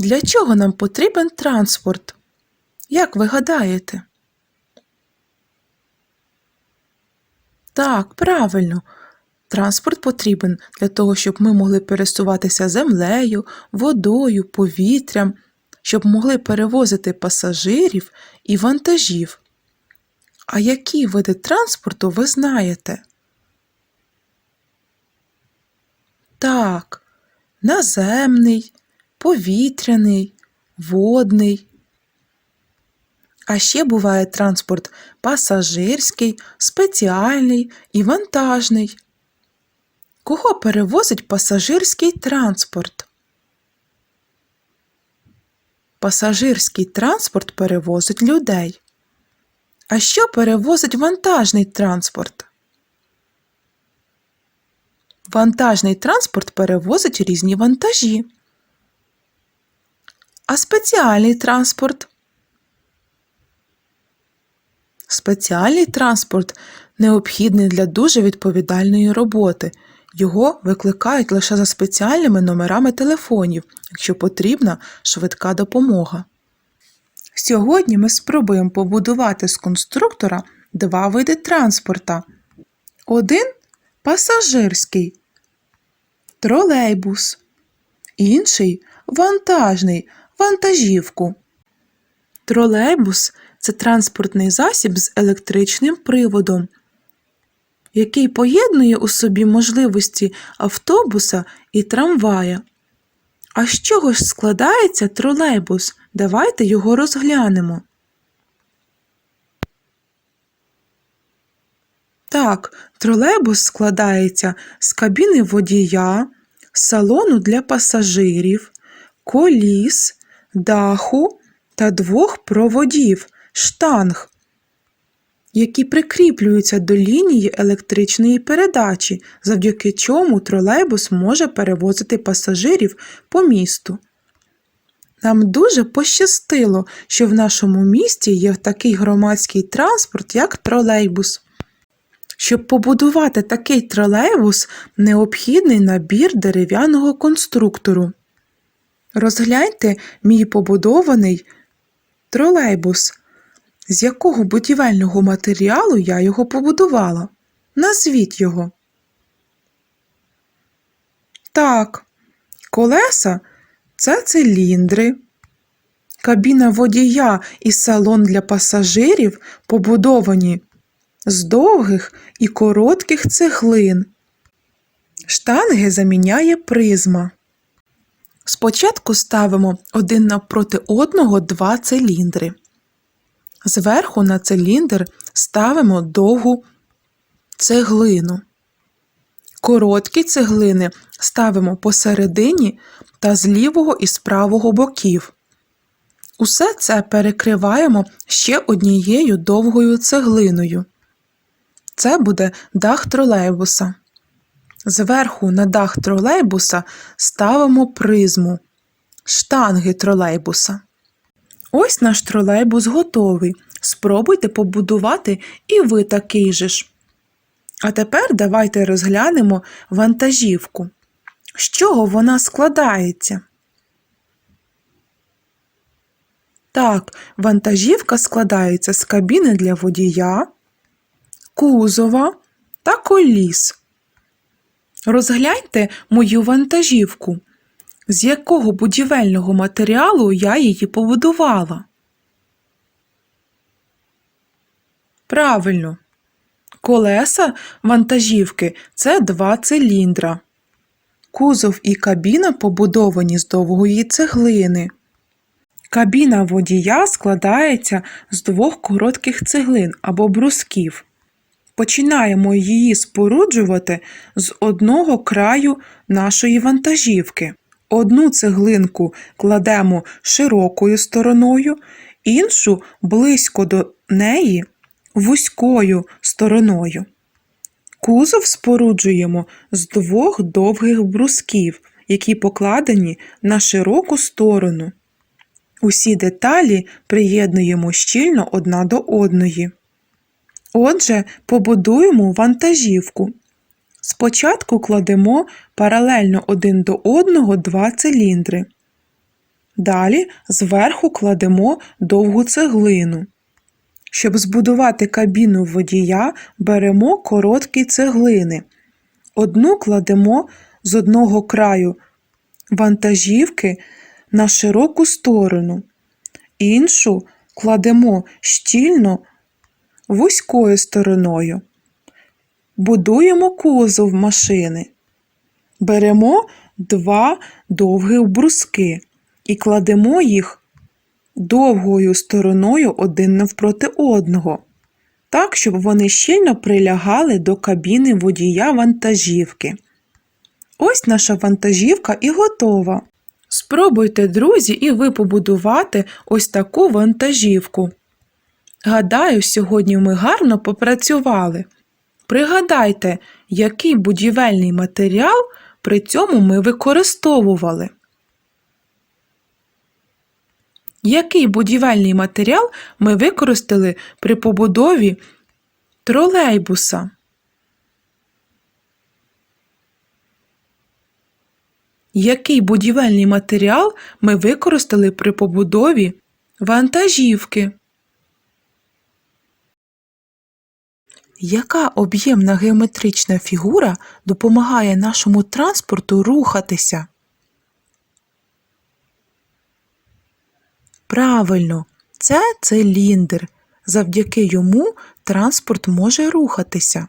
Для чого нам потрібен транспорт? Як ви гадаєте? Так, правильно. Транспорт потрібен для того, щоб ми могли пересуватися землею, водою, повітрям, щоб могли перевозити пасажирів і вантажів. А які види транспорту ви знаєте? Так, наземний, повітряний, водний. А ще буває транспорт пасажирський, спеціальний і вантажний. Кого перевозить пасажирський транспорт? Пасажирський транспорт перевозить людей. А що перевозить вантажний транспорт? Вантажний транспорт перевозить різні вантажі. А спеціальний транспорт? Спеціальний транспорт необхідний для дуже відповідальної роботи. Його викликають лише за спеціальними номерами телефонів, якщо потрібна швидка допомога. Сьогодні ми спробуємо побудувати з конструктора два види транспорта. Один пасажирський тролейбус, інший вантажний вантажівку. Тролейбус це транспортний засіб з електричним приводом, який поєднує у собі можливості автобуса і трамвая. А з чого ж складається тролейбус? Давайте його розглянемо. Так, тролейбус складається з кабіни водія, салону для пасажирів, коліс, даху та двох проводів штанг, які прикріплюються до лінії електричної передачі, завдяки чому тролейбус може перевозити пасажирів по місту. Нам дуже пощастило, що в нашому місті є такий громадський транспорт, як тролейбус. Щоб побудувати такий тролейбус, необхідний набір дерев'яного конструктору. Розгляньте мій побудований тролейбус. З якого будівельного матеріалу я його побудувала? Назвіть його. Так, колеса це циліндри. Кабіна водія і салон для пасажирів побудовані з довгих і коротких цеглин. Штанги заміняє призма. Спочатку ставимо один навпроти одного два циліндри. Зверху на циліндр ставимо довгу цеглину. Короткі цеглини ставимо посередині та з лівого і з правого боків. Усе це перекриваємо ще однією довгою цеглиною. Це буде дах тролейбуса. Зверху на дах тролейбуса ставимо призму, штанги тролейбуса. Ось наш тролейбус готовий. Спробуйте побудувати і ви такий же ж. А тепер давайте розглянемо вантажівку. З чого вона складається? Так, вантажівка складається з кабіни для водія, кузова та коліс. Розгляньте мою вантажівку. З якого будівельного матеріалу я її побудувала? Правильно. Колеса вантажівки це два циліндра. Кузов і кабіна побудовані з довгої цеглини. Кабіна водія складається з двох коротких цеглин або брусків. Починаємо її споруджувати з одного краю нашої вантажівки. Одну цеглинку кладемо широкою стороною, іншу близько до неї вузькою стороною. Кузов споруджуємо з двох довгих брусків, які покладені на широку сторону. Усі деталі приєднуємо щільно одна до одної. Отже, побудуємо вантажівку. Спочатку кладемо паралельно один до одного два циліндри. Далі зверху кладемо довгу цеглину. Щоб збудувати кабіну водія, беремо короткі цеглини. Одну кладемо з одного краю вантажівки на широку сторону, іншу кладемо щільно вузькою стороною. Будуємо кузов машини. Беремо два довгих бруски і кладемо їх довгою стороною один навпроти одного, так, щоб вони щільно прилягали до кабіни водія вантажівки. Ось наша вантажівка і готова. Спробуйте, друзі, і ви побудувати ось таку вантажівку. Гадаю, сьогодні ми гарно попрацювали. Пригадайте, який будівельний матеріал при цьому ми використовували. Який будівельний матеріал ми використали при побудові тролейбуса? Який будівельний матеріал ми використали при побудові вантажівки? Яка об'ємна геометрична фігура допомагає нашому транспорту рухатися? Правильно, це циліндр. Завдяки йому транспорт може рухатися.